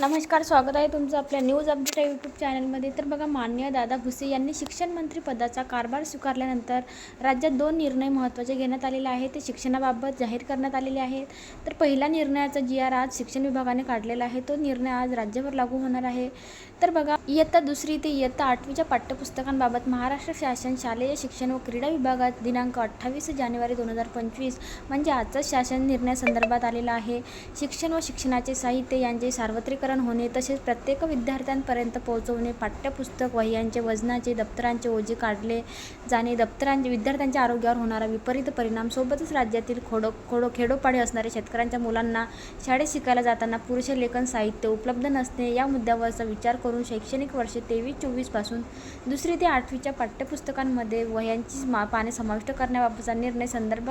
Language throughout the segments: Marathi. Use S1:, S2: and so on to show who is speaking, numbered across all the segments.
S1: नमस्कार स्वागत आहे तुमचं आपल्या न्यूज अपडेट या यूट्यूब चॅनलमध्ये तर बघा मान्य दादा भुसे यांनी शिक्षण मंत्री पदाचा कारभार स्वीकारल्यानंतर राज्यात दोन निर्णय महत्त्वाचे घेण्यात आलेले आहेत. ते शिक्षणाबाबत जाहीर करण्यात आलेले आहेत. तर पहिला निर्णयाचा जी आर आज शिक्षण विभागाने काढलेला आहे. तो निर्णय आज राज्यभर लागू होणार आहे. तर बघा इयत्ता दुसरी ते इयत्ता आठवीच्या पाठ्यपुस्तकांबाबत महाराष्ट्र शासन शालेय शिक्षण व क्रीडा विभागात दिनांक अठ्ठावीस जानेवारी दोन हजार पंचवीस म्हणजे आजचा शासन निर्णयासंदर्भात आलेला आहे. शिक्षण व शिक्षणाचे साहित्य यांचे सार्वत्रिक सादरीकरण होणे तसेच प्रत्येक विद्यार्थ्यांपर्यंत पोहोचवणे पाठ्यपुस्तक वह्यांचे वजनाचे दप्तरांचे ओझे काढले जाणे दप्तरांचे विद्यार्थ्यांच्या आरोग्यावर होणारा विपरीत परिणाम सोबतच राज्यातील खोडो खोडो खेडोपाडी असणाऱ्या शेतकऱ्यांच्या मुलांना शाळेत शिकायला जाताना पुरेसे लेखन साहित्य उपलब्ध नसणे या मुद्द्यावरचा विचार करून शैक्षणिक वर्ष तेवीस चोवीसपासून दुसरी ते आठवीच्या पाठ्यपुस्तकांमध्ये वह्यांची मा पाने समाविष्ट करण्याबाबतचा निर्णय संदर्भ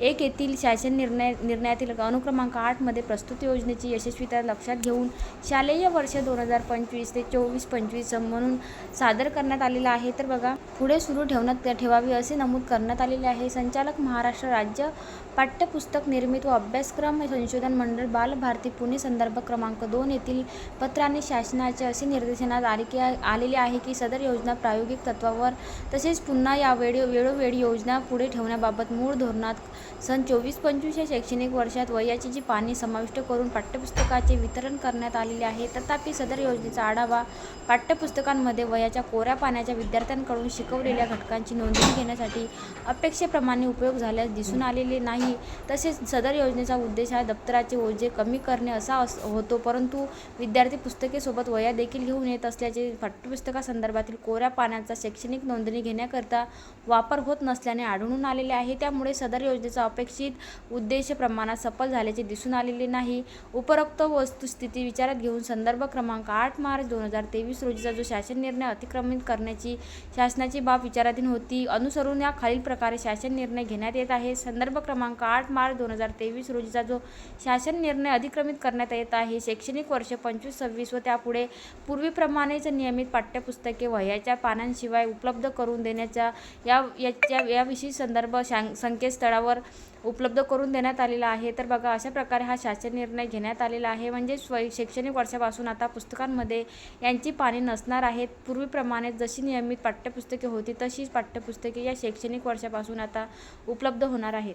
S1: एक येथील शासन निर्णय निर्णयातील अनुक्रमांक आठमध्ये प्रस्तुत योजनेची यशस्वीता लक्षात घेऊन शालेय वर्ष दोन हजार पंचवीस ते चोवीस पंचवीस म्हणून सादर करण्यात आलेला आहे. तर बघा पुढे सुरू ठेवण्यात ठेवावी असे नमूद करण्यात आलेले आहे. संचालक महाराष्ट्र राज्य पाठ्यपुस्तक निर्मित व अभ्यासक्रम संशोधन मंडळ बालभारती पुणे संदर्भ क्रमांक दोन येथील पत्राने शासनाचे असे निर्देशनात आले आलेले आहे की सदर योजना प्रायोगिक तत्वावर तसेच पुन्हा या वेळी वेळोवेळी योजना पुढे ठेवण्याबाबत मूळ धोरणात सन चोवीस पंचवीस या शैक्षणिक वर्षात वयाची जी पाने समाविष्ट करून पाठ्यपुस्तकाचे वितरण करण्यात आलेले आहे. तथापि सदर योजनेचा आढावा पाठ्यपुस्तकांमध्ये वयाच्या कोऱ्या पाण्याच्या विद्यार्थ्यांकडून शिकवलेल्या घटकांची नोंदणी घेण्यासाठी अपेक्षेप्रमाणे उपयोग झाल्यास दिसून आलेले नाही. तसेच सदर योजनेचा उद्देश हा दप्तराचे ओझे कमी करणे असा अस होतो. परंतु विद्यार्थी पुस्तके सोबत वया देखील घेऊन येत असल्याचे पाठ्यपुस्तकासंदर्भातील कोऱ्या पाण्याचा शैक्षणिक नोंदणी घेण्याकरता वापर होत नसल्याने आढळून आलेले आहे. त्यामुळे सदर योजनेचा अपेक्षित उद्देश प्रमाणात सफल झाल्याचे दिसून आलेले नाही. उपरोक्त वस्तुस्थिती विचार विचारात घेऊन संदर्भ क्रमांक आठ मार्च दोन हजार तेवीस रोजीचा जो शासन निर्णय अतिक्रमित करण्याची शासनाची बाब विचाराधीन होती अनुसरून या खालील प्रकारे शासन निर्णय घेण्यात येत आहे. संदर्भ क्रमांक आठ मार्च दोन हजार तेवीस रोजीचा जो शासन निर्णय अधिक्रमित करण्यात येत आहे शैक्षणिक वर्ष पंचवीस सव्वीस व त्यापुढे पूर्वीप्रमाणेच नियमित पाठ्यपुस्तके वह्याच्या पानांशिवाय उपलब्ध करून देण्याच्या या याच्या याविषयी संदर्भ शां संकेतस्थळावर उपलब्ध करून देण्यात आलेला आहे. तर बघा अशा प्रकारे हा शासन निर्णय घेण्यात आलेला आहे. म्हणजे स्व शैक्षणिक वर्षापासून आता पुस्तकांमध्ये यांची पाने नसणार आहेत. पूर्वीप्रमाणे जशी नियमित पाठ्यपुस्तके होती तशीच पाठ्यपुस्तके या शैक्षणिक वर्षापासून आता उपलब्ध होणार आहेत.